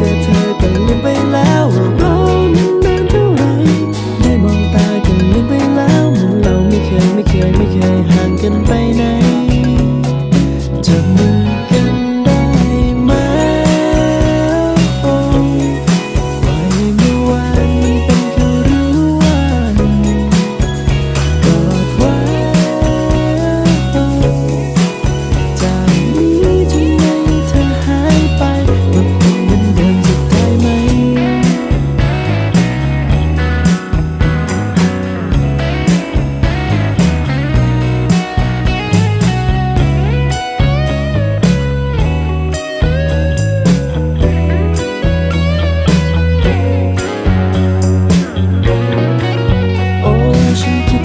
จอเธอก็ลืมไปแล้วว่ารอมันนานเท่าไรได้มองตากันลืมไปแล้วเหมือนเราไม่เคยไม่เคยไม่เคยห่างกันไปไหน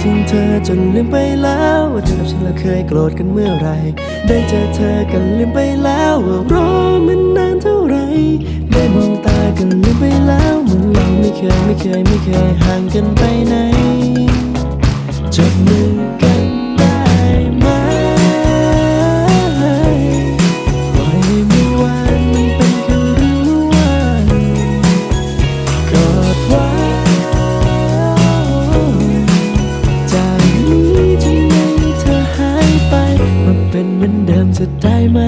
ถึงเธอจนลืมไปแล้วว่าเธอกับฉันเราเคยโกรธกันเมื่อไร ได้เจอเธอกันลืมไปแล้วว่ารอมันนานเท่าไหรได้มองตากันลืมไปแล้วเหมือนเราไม่เคยไม่เคยไม่เคยห่างกันไปไหน to time.